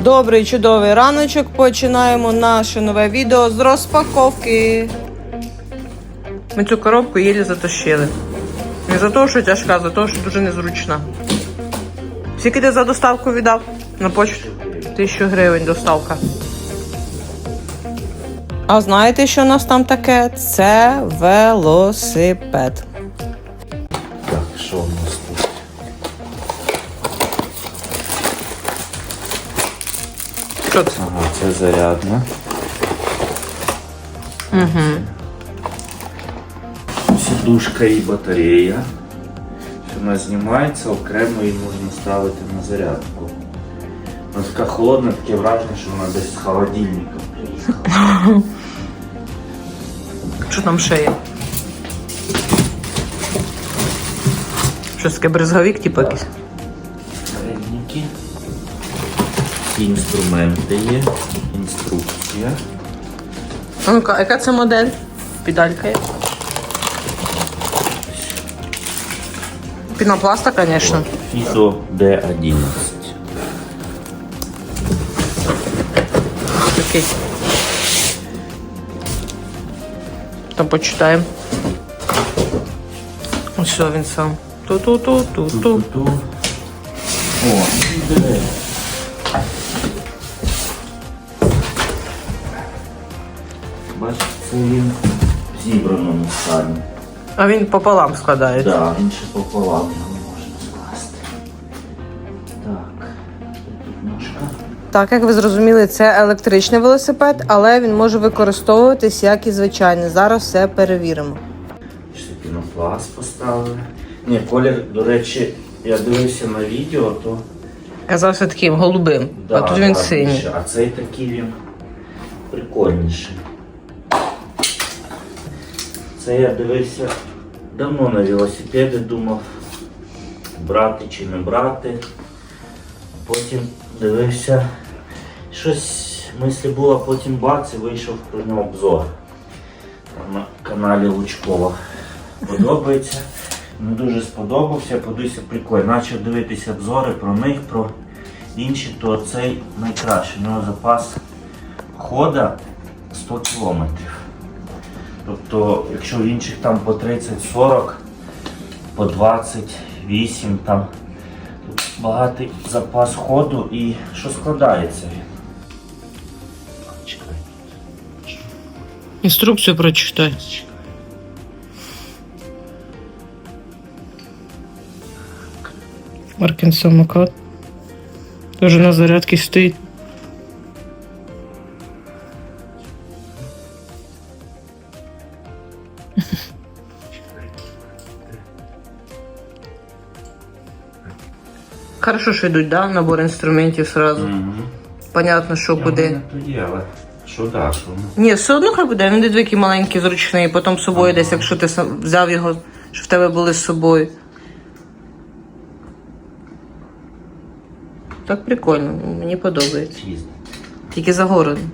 Добрий чудовий раночок. Починаємо наше нове відео з розпаковки. Ми цю коробку єлі затащили. Не за те, що тяжка, а за те, що дуже незручна. Скільки ти за доставку віддав на почту? Тисячу гривень доставка. А знаєте, що у нас там таке? Це велосипед. Що це? Ага, це зарядна. Угу. Сідушка і батарея. Вона знімається, окремо її можна ставити на зарядку. Вона така холодна, таке враження, що вона десь з холодильника приїхала. Що там ще є? Щось таке брезговік, типу якийсь. Всі інструменти є, інструкція. А ну-ка, яка це модель? Педалька є. Пінопласта, звісно. Фідо D11. Такий. Там почитаємо. Ось що він сам. Ту-ту-ту-ту-ту. О, диви. Він в зібраному стані. А він пополам складається. Так, він ще пополам його можна скласти. Так, тут ножка. Так, як ви зрозуміли, це електричний велосипед, але він може використовуватись як і звичайний. Зараз все перевіримо. Ще пінопласт поставили. Ні, колір, до речі, я дивився на відео, то Казався таким голубим, а тут він да, синій. А цей такий він прикольніший. Це я дивився давно на велосипеди, думав, брати чи не брати. Потім дивився, щось мислі було, потім бац і вийшов про нього обзор. На каналі Лучкова. Подобається. Мені дуже сподобався, подивився прикольно. Почав дивитися обзори про них, про інші, то цей найкращий. У нього запас хода 100 кілометрів. Тобто, якщо в інших там по 30-40, по 28 там тут багатий запас ходу і що складається він. Чекай. Інструкцію прочитай. Маркін самокат. Тоже на зарядці стоїть. Хорошо, що йдуть, да? Набор інструментів сразу. Понятно, що куди. Але що да, що ну. Ні, все одно хай буде. Він такий маленький, зручний, потім з собою десь, якщо ти сам взяв його, що в тебе були з собою. Так прикольно, мені подобається. їздити. Тільки за городом.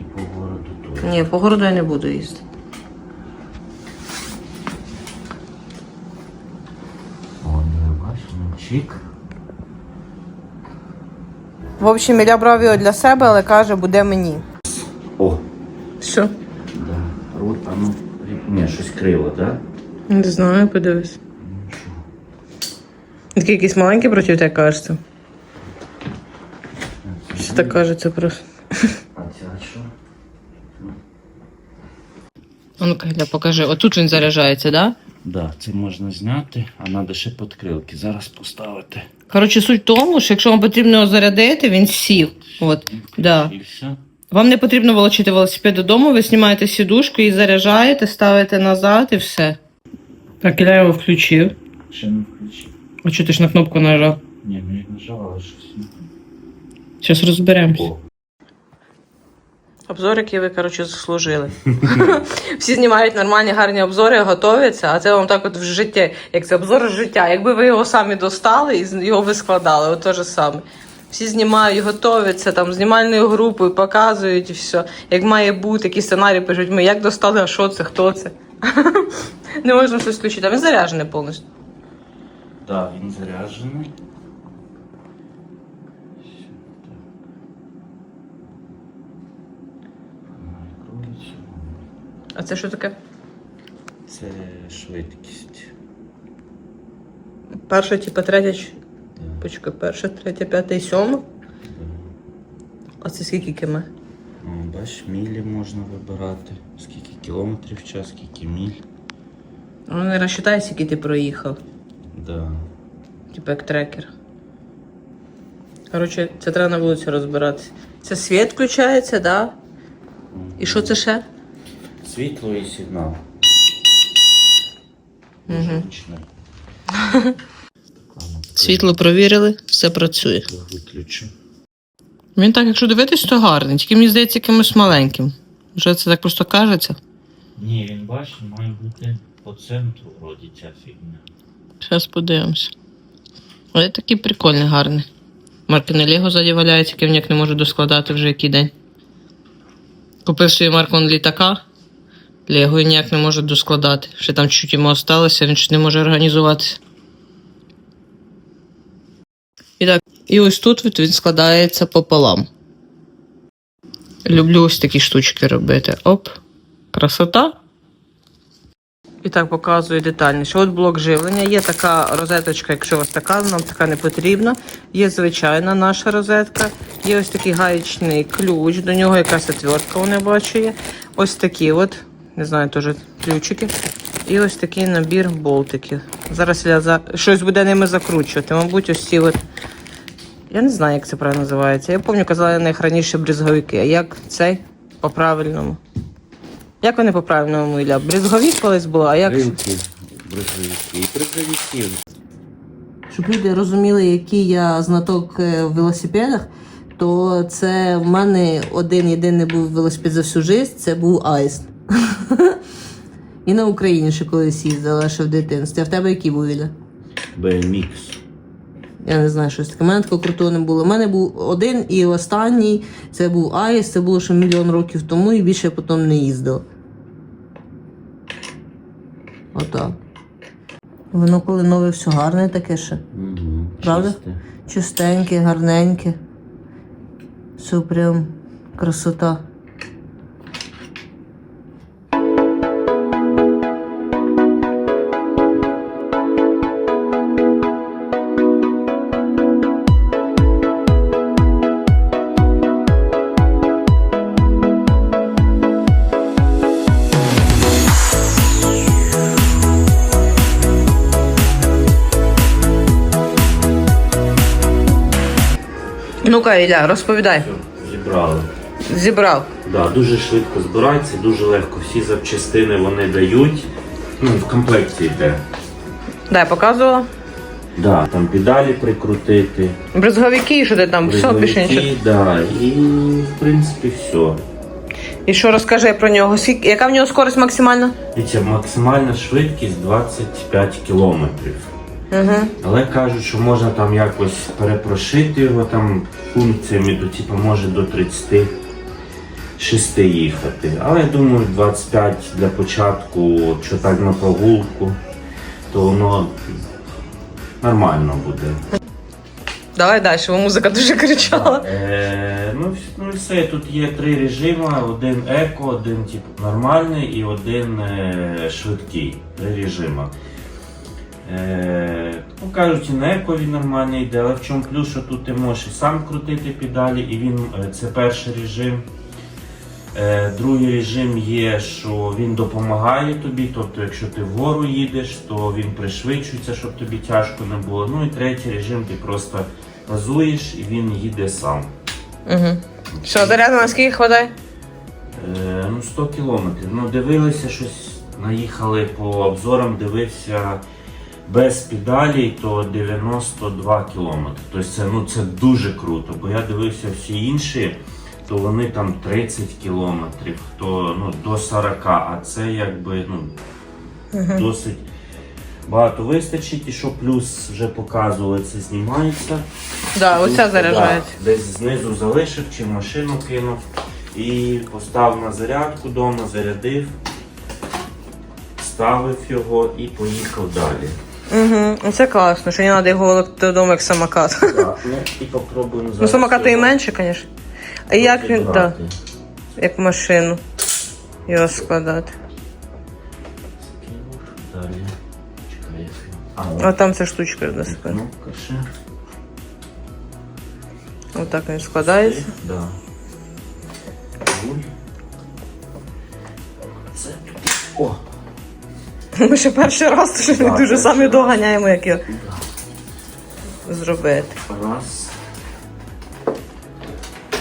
І по городу тут. Ні, по городу я не буду їздити. О, не бачимо, чик. В общем, я брав його для себе, але каже, буде мені. О, Все. да. Рот, а ну. Ні, щось криво, да? Не знаю, подивись. Такий якийсь маленький проти тебе кажеться. Все так кажеться просто. А ця що? А ну-ка, покажи. Отут він заряджається, так? Да? Да, це можна зняти, а треба ще подкрилки. Зараз поставити. Коротше, суть в тому, що якщо вам потрібно його зарядити, він сів. От, да. І все. Вам не потрібно волочити велосипед додому, ви знімаєте сідушку і заряджаєте, ставите назад і все. Так, я його включив. Ще не включив. А чого ти ж на кнопку нажав? Ні, ну як але щось. Зараз розберемося. О, Обзор, який ви, коротше, заслужили. Всі знімають нормальні гарні обзори, готовляться, а це вам так от в житті, як це обзор життя. Якби ви його самі достали і його ви складали, от те ж саме. Всі знімають, готовляться там знімальною групою, показують і все. Як має бути, які сценарії пишуть, ми як достали, а що це, хто це. Не можна щось включити, а він заряджений повністю. да, він заряджений. А це що таке? Це швидкість. Перша, типа, третя. Да. Почекай, перша, третя, п'ята і сьома. А це скільки км? О, бач, мілі можна вибирати. Скільки кілометрів в час, скільки міль. Ну, не розчитай, скільки ти проїхав. Да. Типа як трекер. Коротше, це треба на вулиці розбиратися. Це світ включається, да? І що це ще? Світло і сигнал. Угу. Світло провірили, все працює. Виключу. Він так, якщо дивитись, то гарний, тільки мені здається якимось маленьким. Вже це так просто кажеться. Ні, він бачиш, має бути по центру вроді ця фігня. Зараз подивимося. Але такий прикольний, гарний. Маркине Лего ззаді валяється, яке ніяк не можу доскладати вже який день. Купив собі Маркон літака. І ніяк не може доскладати. Ще там чуть йому осталося, він ще не може організуватися. І так, і ось тут він складається пополам. Люблю ось такі штучки робити. Оп. Красота. І так показую детальніше. От блок живлення. Є така розеточка, якщо у вас така, нам така не потрібна. Є звичайна наша розетка. Є ось такий гаєчний ключ. До нього якась отвертка, вона бачу є. Ось такі от, не знаю, теж ключики. І ось такий набір болтиків. Зараз я за... щось буде ними закручувати. Мабуть, ось ці от. Я не знаю, як це правильно називається. Я пам'ятаю, казали на них раніше брізговики. А як цей по-правильному? Як вони по-правильному Ілля? Брізговік колись було, а як. Ринки, бризовики і бризовики. Щоб люди розуміли, який я знаток е, в велосипедах, то це в мене один єдиний був велосипед за всю життя, це був Аїст. І на Україні ще колись їздила ще в дитинстві. А в тебе який був Ілля? BMX. Я не знаю, щось таке. У мене такого крутого не було. У мене був один і останній це був Аїс, це було ще мільйон років тому, і більше я потім не їздила. Отак. Воно коли нове все гарне таке ще. Угу. Правда? Чистеньке, гарненьке. Все прям красота. Ну-ка, Ілля, розповідай. Зібрали. Зібрав. Да, дуже швидко збирається, дуже легко. Всі запчастини вони дають. Ну, в комплекті йде. Дай, показувала. Да, там педалі прикрутити. Брезговики, що ти там, все, більше нічого. да, і в принципі все. І що розкажи про нього? Яка в нього скорість максимальна? Дивіться, максимальна швидкість 25 кілометрів. Угу. Але кажуть, що можна там якось перепрошити його там функціями, то типу може до 36 їхати. Але я думаю, 25 для початку, що так на прогулку, то воно нормально буде. Давай далі, бо музика дуже кричала. Е, ну, ну і все, тут є три режими: один еко, один типу, нормальний і один е, швидкий. Три режими. Е, ну, кажуть, і на еко він нормальний йде, але в чому плюс, що тут ти можеш і сам крутити педалі, і він е, це перший режим. Е, другий режим є, що він допомагає тобі, тобто якщо ти вгору їдеш, то він пришвидшується, щоб тобі тяжко не було. Ну і третій режим ти просто газуєш і він їде сам. Угу. Що, заряду на скільки хватає? Е, ну 100 кілометрів. Ну дивилися щось, наїхали по обзорам, дивився без педалей, то 92 кілометри. Тобто це, ну, це дуже круто, бо я дивився всі інші, то вони там 30 кілометрів, то ну, до 40, а це якби ну, досить багато вистачить. І що плюс вже показували, це знімається. Да, оця заряджається. да, Десь знизу залишив чи машину кинув і поставив на зарядку вдома, зарядив, ставив його і поїхав далі. Угу. Це класно, що не треба його волокти додому як самокат. Так, ну і попробуємо зараз. Ну самокати і менше, звісно. А як він, так, як машину його складати. А, А там ця штучка досить. кнопка ще. Отак він складається. Да. О, ми ще перший раз тож не Так, дуже перший самі раз. доганяємо, як його зробити. Раз.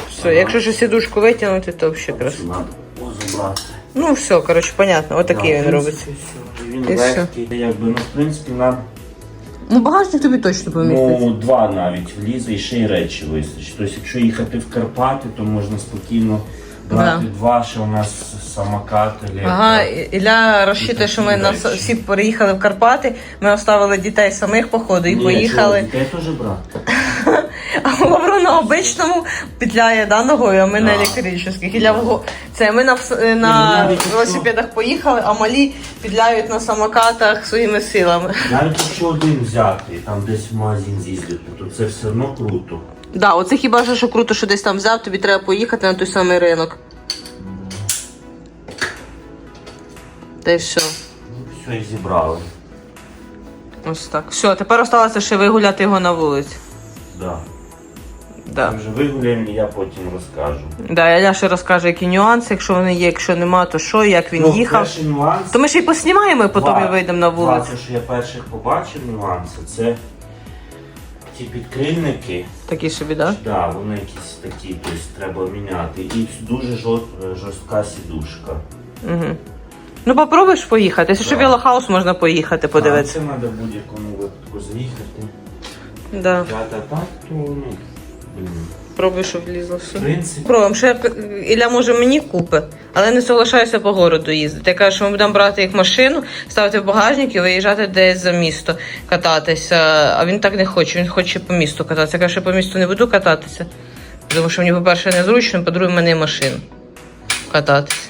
Все, якщо ж сідушку витягнути, то взагалі красиво. Надо позабрати. Ну все, коротше, понятно, отакий Да, він робиться. Він І легкий. Якби, ну, в принципі, на Ну, багажник тобі точно поміститься. ну, два навіть влізе і ще й речі вистачить. Тобто, якщо їхати в Карпати, то можна спокійно Да. два, ще у нас самокат. електро. Ага, І- Ілля розчитує, що ми на всі переїхали в Карпати, ми оставили дітей самих походу і Ні, поїхали. чого, Дітей теж брати. А Лавро на обичному петляє да, ногою, а ми на Да. електричних. Ілля в го- це ми на, вс- на навіть якщо- велосипедах поїхали, а малі підляють на самокатах своїми силами. Навіть якщо один взяти, там десь в магазин з'їздити, то це все одно круто. Да, оце хіба що, що круто, що десь там взяв, тобі треба поїхати на той самий ринок. Та й все. Ну, все, і зібрали. Ось так. Все, тепер осталося ще вигуляти його на вулиці. Да. Да. Ми вже вигуляємо, і я потім розкажу. Да, Іля ще розкаже, які нюанси, якщо вони є, якщо нема, то що, як він ну, їхав. Перший нюанс. То ми ще й поснімаємо, і потім Два. і вийдемо на Два, вулицю. це, що я перших побачив нюанси, це ті підкрильники. Такі собі, так? Да? Да, вони якісь такі, тобто треба міняти. І дуже жорст- жорстка сідушка. Угу. Ну попробуєш поїхати. Якщо що Да. велохаус можна поїхати, подивитися. Це треба в будь-якому випадку заїхати. Да. Та-та-та, то ну. Пробуй, щоб влізло все. В принципі, Пробуємо. Ще Ілля може мені купи, але не соглашаюся по городу їздити. Я кажу, що ми будемо брати їх машину, ставити в багажник і виїжджати десь за місто кататися. А він так не хоче, він хоче по місту кататися. Я кажу, що я по місту не буду кататися. Тому що мені, по-перше, незручно, по-друге, в мене машина кататися.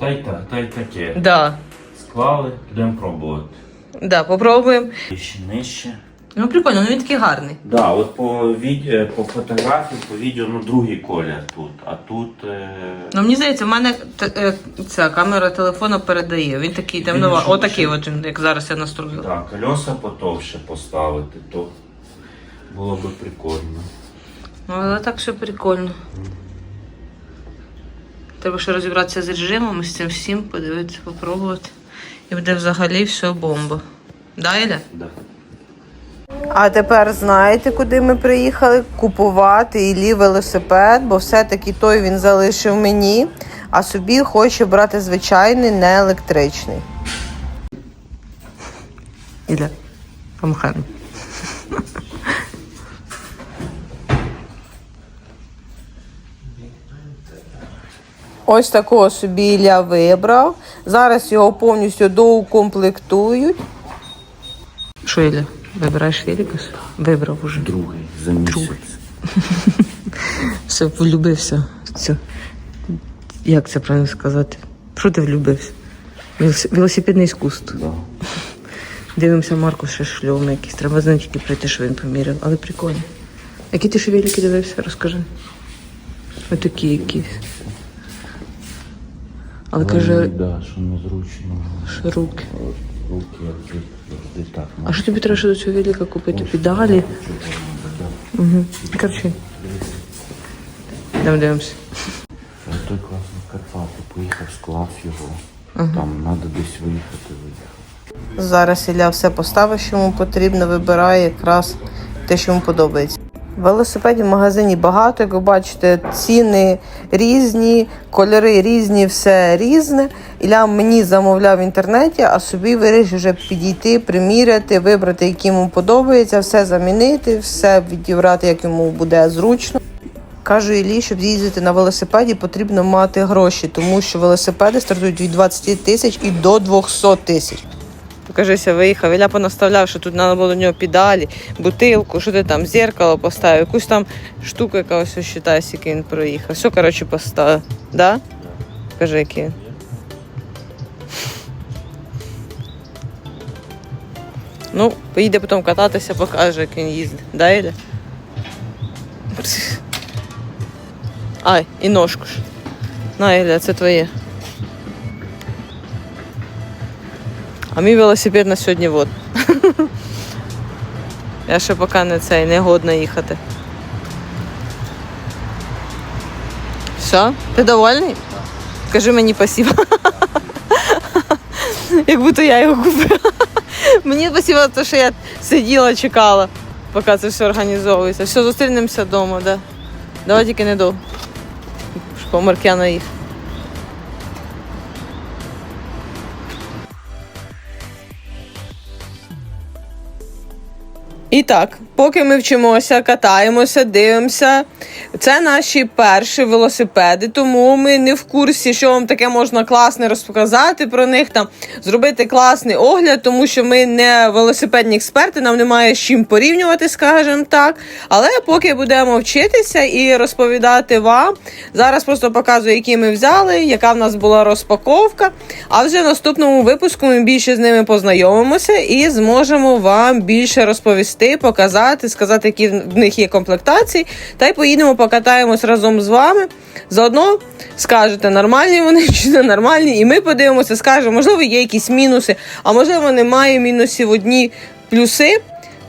та й так, та й таке. Да. Склали, будемо пробувати. Да, попробуємо. Ще нижче. Ну прикольно, ну він такий гарний. Да, от по відео, по фотографії, по відео, ну другий колір тут. А тут. Е... Ну мені здається, в мене т- е, ця камера телефону передає. Він такий темнова. Отакий, от він, як зараз я настроїла. Так, кольоса потовше поставити, то було би прикольно. Ну, але так все прикольно. Треба ще розібратися з режимом, з цим всім, подивитися, попробувати. І буде взагалі все бомба. Да, Іля? Да. А тепер знаєте, куди ми приїхали? Купувати Іллі велосипед, бо все-таки той він залишив мені, а собі хоче брати звичайний, не електричний. Іля, помахай. Ось такого собі Ілля вибрав. Зараз його повністю доукомплектують. Що, Ілля, вибираєш великус? Вибрав уже. Другий за місяць. Все, влюбився. Все. Як це правильно сказати? Що ти влюбився? Велос- Велосипедне іскусство. Да. Дивимося, Марку ще шльоми якісь. Треба тільки прийти, що він поміряв. Але прикольно. Які ти ще велики дивився, розкажи. Отакі якісь. Але каже, да, що незручно. що руки. Руки завжди так. А що тобі треба ще до цього велика купити? Педалі? Угу. Короче. Дивимося. Той класний Карпати, поїхав, склав його. Там треба десь виїхати, виїхати. Зараз Ілля все поставить, що йому потрібно, вибирає якраз те, що йому подобається. Велосипедів в магазині багато, як ви бачите, ціни різні, кольори різні, все різне. Ілля мені замовляв в інтернеті, а собі вирішив вже підійти, приміряти, вибрати, який йому подобається, все замінити, все відібрати, як йому буде зручно. Кажу Іллі, щоб їздити на велосипеді, потрібно мати гроші, тому що велосипеди стартують від 20 тисяч і до 200 тисяч. Покажися, виїхав. Ілля понаставляв, що тут треба було до нього педалі, бутилку, що ти там, зеркало поставив, якусь там штуку, яка ось вважає, скільки він проїхав. Все, коротше, поставив. Да? Покажи, який. Ну, поїде потім кататися, покаже, як він їздить. Да, Ілля? Ай, і ножку ж. На, Ілля, це твоє. А мій велосипед на сьогодні вот. Я ще поки не цей, не годна їхати. Все? Ти довольний? Скажи мені спасибо. Як будто я його купила. Мені спасибо за те, що я сиділа, чекала, поки це все організовується. Все, зустрінемося вдома, да. Давай тільки не довго. Помер я на їх. І так, поки ми вчимося, катаємося, дивимося. Це наші перші велосипеди, тому ми не в курсі, що вам таке можна класне розказати про них, там зробити класний огляд, тому що ми не велосипедні експерти, нам немає з чим порівнювати, скажімо так. Але поки будемо вчитися і розповідати вам, зараз просто показую, які ми взяли, яка в нас була розпаковка. А вже в наступному випуску ми більше з ними познайомимося і зможемо вам більше розповісти, показати, сказати, які в них є комплектації. Та й поїдемо, покатаємось разом з вами. Заодно скажете, нормальні вони чи не нормальні, і ми подивимося, скажемо, можливо, є якісь мінуси, а можливо, немає мінусів одні плюси.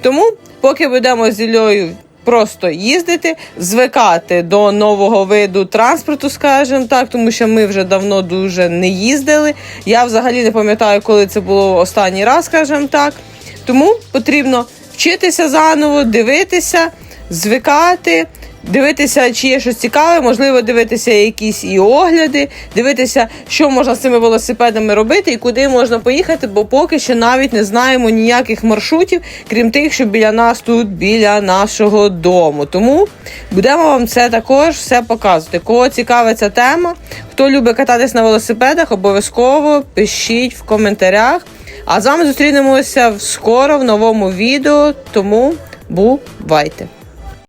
Тому, поки будемо з Іллею просто їздити, звикати до нового виду транспорту, скажімо так, тому що ми вже давно дуже не їздили. Я взагалі не пам'ятаю, коли це було останній раз, скажімо так. Тому потрібно вчитися заново, дивитися, звикати. Дивитися, чи є щось цікаве, можливо, дивитися якісь і огляди, дивитися, що можна з цими велосипедами робити і куди можна поїхати, бо поки що навіть не знаємо ніяких маршрутів, крім тих, що біля нас тут, біля нашого дому. Тому будемо вам це також все показувати. Кого цікавить ця тема, хто любить кататись на велосипедах, обов'язково пишіть в коментарях. А з вами зустрінемося скоро в новому відео, тому бувайте!